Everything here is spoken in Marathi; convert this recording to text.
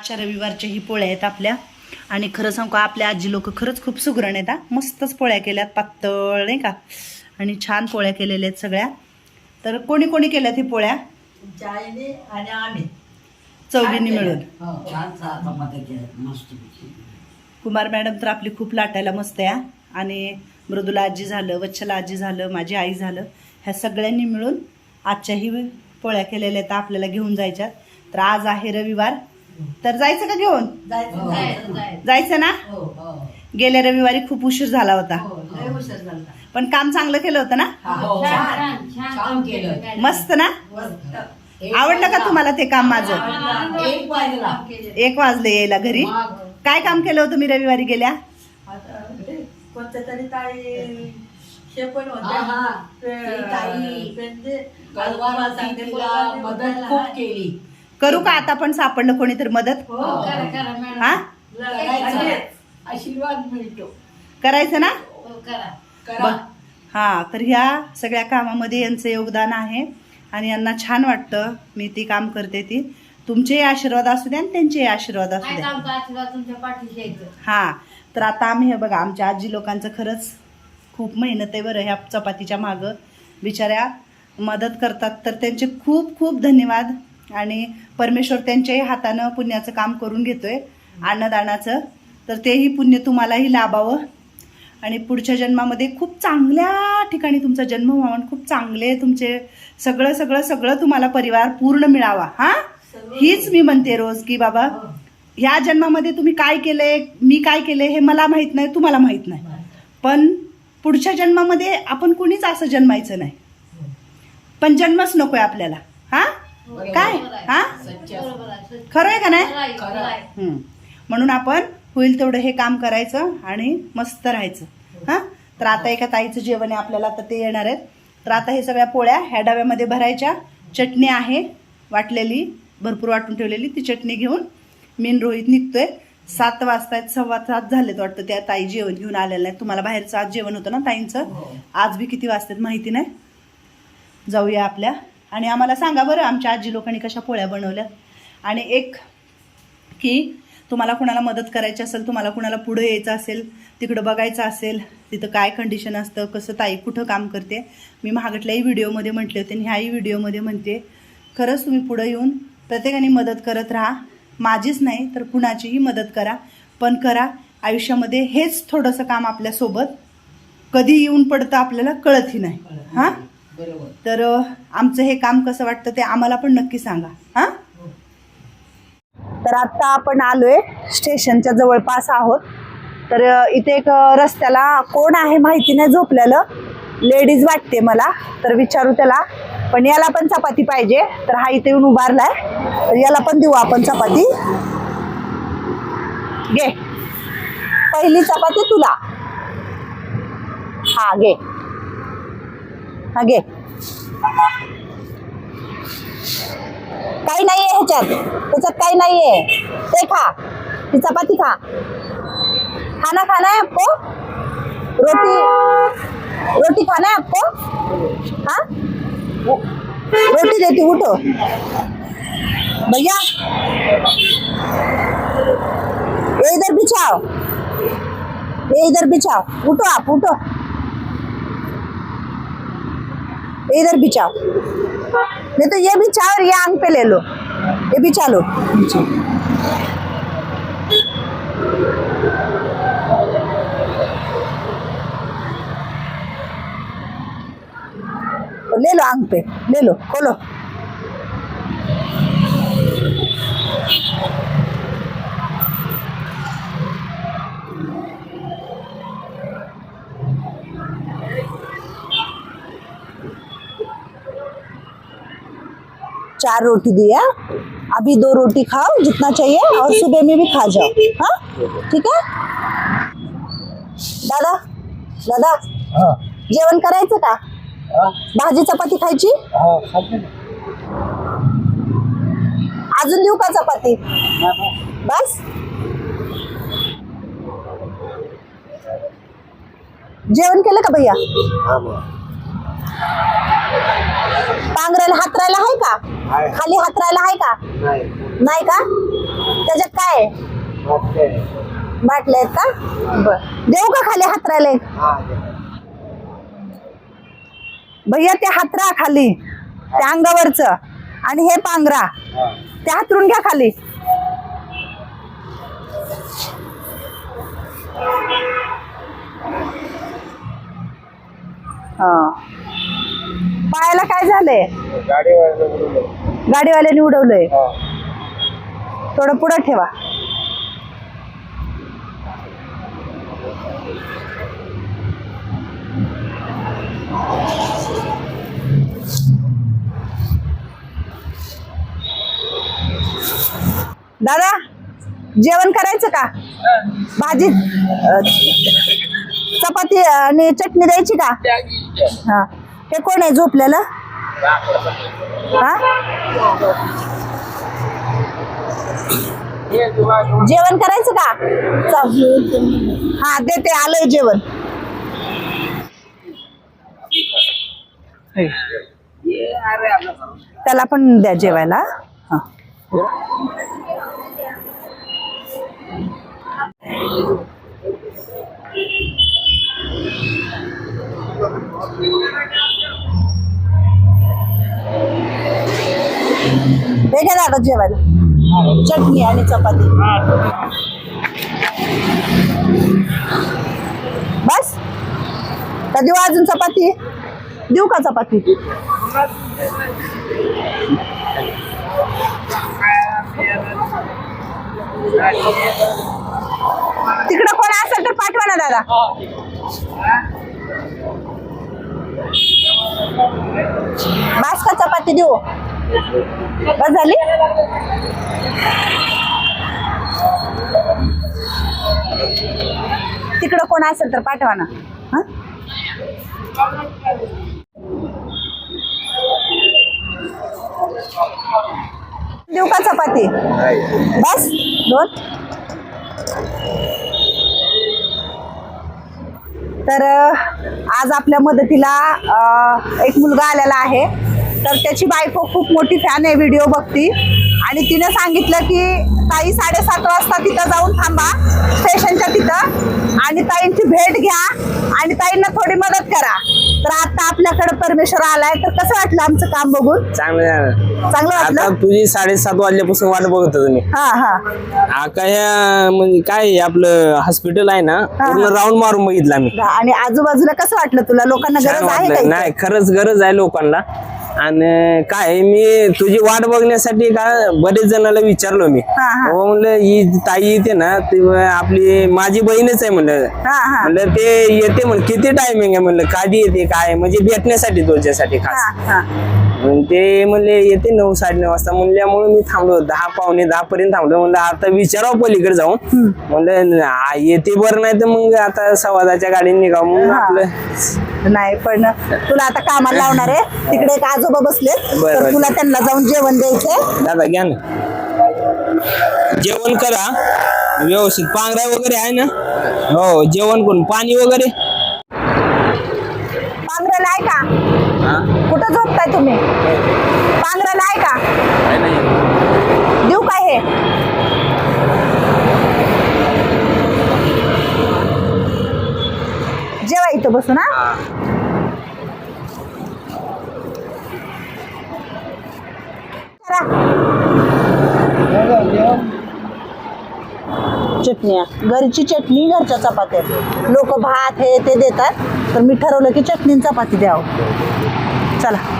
आजच्या रविवारच्या ही पोळ्या आहेत आपल्या. आणि खरं सांगू का आपल्या आजी लोक खरंच खूप सुगरण आहेत हा. मस्तच पोळ्या केल्यात पातळ नाही का? आणि छान पोळ्या केलेल्या आहेत सगळ्या. तर कोणी कोणी केल्यात ही पोळ्या? आणि आम्ही. चौघींनी मिळून. हो. मस्त कुमार मॅडम तर आपली खूप लाटायला मस्त आहे. आणि मृदुला आजी झालं वच्छला आजी झालं माझी आई झालं ह्या सगळ्यांनी मिळून आजच्याही पोळ्या केलेल्या आहेत आपल्याला घेऊन जायच्या तर आज आहे रविवार तर जायचं का घेऊन? जायचं हो. ना? हो हो. गेल्या रविवारी खूप उशीर झाला होता. हो लय उशीर झाला पण काम चांगलं केलं होतं ना? हो छान, छान छान केलं. मस्त ना? आवडलं का. तुम्हाला ते काम माझं? एक वाजला. एक वाजले यायला घरी. काय काम केलं होतं मी रविवारी गेल्या? हे हा, हा. खूप. केली. करू का आता पण सापडलं कोणी तर मदत? हो करा, करा, करा. हा? करायचं. आशीर्वाद मिळतो. करायचं ना? करा. बघ. हा तर ह्या सगळ्या कामामध्ये यांचं योगदान आहे आणि यांना छान वाटतं. मी ती काम करते ती. तुमचेही आशीर्वाद असू द्या आणि त्यांचेही आशीर्वाद असू द्या. तुमच्या पाठीशी यायचं हा तर आता आम्ही हे बघा आमच्या आजी लोकांचं खरंच खूप मेहनत आहे बरं ह्या चपातीच्या मागं. बिचाऱ्या मदत करतात. तर त्यांचे खूप खूप धन्यवाद. आणि परमेश्वर त्यांच्याही हातानं पुण्याचं काम करून घेतोय अन्नदानाचं. तर तेही पुण्य तुम्हालाही लाभावं. आणि पुढच्या जन्मामध्ये खूप चांगल्या ठिकाणी तुमचा जन्म व्हावा आणि खूप चांगले तुमचे सगळं सगळं सगळं तुम्हाला परिवार पूर्ण मिळावा. हा? हीच मी म्हणते रोज की बाबा ह्या जन्मामध्ये तुम्ही काय केलंय मी काय केलंय हे मला माहीत नाही तुम्हाला माहीत नाही. पण पुढच्या जन्मामध्ये आपण कुणीच असं जन्मायचं नाही. पण जन्मच नकोय आपल्याला. हा काय? हा? खरं आहे का नाही. म्हणून आपण होईल तेवढं हे काम करायचं आणि मस्त राहायचं. हां? तर आता एका ताईचं जेवण आहे आपल्याला तर ते येणार आहेत. तर आता हे सगळ्या पोळ्या ह्या डब्यामध्ये भरायच्या. चटणी आहे वाटलेली भरपूर वाटून ठेवलेली. ती चटणी घेऊन मीन रोहित निघतोय. सात वाजतायत सव्वा सात झालेत वाटतं. त्या ताई जेवण घेऊन आलेलं आहे तुम्हाला बाहेरचं आज जेवण होतं ना ताईंचं? आज बी किती वाजतात माहिती नाही? जाऊया आपल्या आणि आम्हाला सांगा बरं आमच्या आजी लोकांनी कशा पोळ्या बनवल्या? आणि एक की तुम्हाला कुणाला मदत करायची असेल तुम्हाला कुणाला पुढं यायचं असेल तिकडं बघायचं असेल तिथं काय कंडिशन असतं कसं ताई कुठं काम करते मी महागटल्याही व्हिडिओमध्ये म्हटले होते आणि ह्याही व्हिडिओमध्ये म्हणते खरंच तुम्ही पुढं येऊन प्रत्येकाने मदत करत राहा. माझीच नाही तर कुणाचीही मदत करा. पण करा. आयुष्यामध्ये हेच थोडंसं काम आपल्यासोबत कधी येऊन पडतं आपल्याला कळतही नाही. हां? तर आमचं हे काम कसं वाटतं ते आम्हाला पण नक्की सांगा. हां? तर आता आपण आलोय स्टेशनच्या जवळपास आहोत. तर इथे एक रस्त्याला कोण आहे माहिती नाही झोपलेलं. लेडीज वाटते मला तर विचारू त्याला. पण याला पण चपाती पाहिजे. तर हा इथे येऊन उभारलाय. तर याला पण देऊ आपण चपाती. घे. पहिली चपाती तुला. हा घे. घे काही नाहीये ह्याच्यात? त्याच्यात काही नाहीये ते खा. ती चपाती खा. खाना खाना है आपको रोटी. रोटी खाना है आपको हाँ? रोटी देती, उठो. भैया. ये इधर बिछाओ. ये इधर बिछाओ. उठो आप, उठो. इधर बिछाओ नहीं तो ये बिछाओ और ये आंग पे ले लो। ये बिछा लो ले लो आंग पे ले लो खोलो। चार रोटी दिया अभी दो रोटी खाओ जितना चाहिए और सुबह में भी खा जाओ। हाँ? ठीक है? दादा दादा जेवण करायचं का? भाजी चपाती खायची? अजून देऊ का चपाती? बस? जेवण केलं का भैया? पांघरायला हातरायला आहे का? खाली हातरायला आहे का? नाही. का? त्याच्यात काय आहे? बाटल्या आहेत का? बर. देऊ का खाली हातरायला भैया ते हातरा खाली. त्या अंगावरच. आणि हे पांघरा. ते हातरून घ्या खाली. हा. पायाला काय झालंय? गाडीवाल्याने उडवलंय. थोडं पुढं ठेवा. दादा जेवण करायचं का? भाजी चपाती आणि चटणी द्यायची का. हा. हे कोण आहे झोपलेलं? हा? जेवण करायचं का? हा देते आलंय जेवण. त्याला पण द्या जेवायला. हा. हे घ्या दादा जेवायला. चटणी आणि चपाती. बस. का देऊ अजून चपाती. देऊ का चपाती? तिकडं कोण असेल तर पाठवा ना दादा. बास का चपाती देऊ? बस झाली? तिकडं कोण असेल तर पाठवा ना. हं? देऊ का चपाती? बस दोन. तर आज आपल्या मदतीला एक मुलगा आलेला आहे. तर त्याची बायको खूप मोठी फॅन आहे व्हिडिओ बघती. आणि तिनं सांगितलं की ताई साडेसात वाजता तिथं जाऊन थांबा स्टेशनच्या तिथं. आणि ताईंची भेट घ्या आणि ताईंना थोडी मदत करा. तर आता आपल्याकडे परमेश्वर आलाय. तर कसं वाटलं आमचं काम बघून? चांगलं. चांगलं आता वाटलं तुझी साडेसात वाजल्यापासून वाट बघत होतो मी. हा हा. हा काय म्हणजे काय आपलं हॉस्पिटल आहे ना पूर्ण राऊंड मारून बघितला मी. आणि आजूबाजूला कसं वाटलं तुला? लोकांना छान गरज आहे वाटलं? नाही खरंच गरज आहे लोकांना. आणि काय मी तुझी वाट बघण्यासाठी का बरेच जणांना विचारलो मी. हा, म्हणलं ही ताई येते ना ती आपली माझी बहीणच आहे म्हणलं. म्हणलं ते येते म्हण किती टायमिंग आहे? म्हणलं कधी येते काय म्हणजे भेटण्यासाठी तुझ्यासाठी खास. हा हा. मग ते म्हणले येते नऊ साडेनऊ वाजता. म्हणल्यामुळे मी थांबलो दहा पावणे दहा पर्यंत थांबलो. म्हणलं आता विचारावं पलीकडे जाऊन. म्हणलं येते बरं नाही तर मग आता सवादाच्या गाडीने निघाव. मग हा. आपलं नाही पण तुला आता कामाला लावणार आहे. तिकडे एक आजोबा बसले तर. तुला त्यांना जाऊन जेवण द्यायचंय. दादा घ्या ना. जेवण करा. व्यवस्थित. पांघरा वगैरे आहे ना? हो जेवण करून. पाणी वगैरे पांघराला आहे का तुम्ही? पांघराला आहे का? देऊ काय हे? जेवा इथं बसून हा? करा. चटण्या घरची चटणी घरच्या चपात्या. लोक भात हे ते देतात तर मी ठरवलं की चटणी चपाती द्यावं. चला.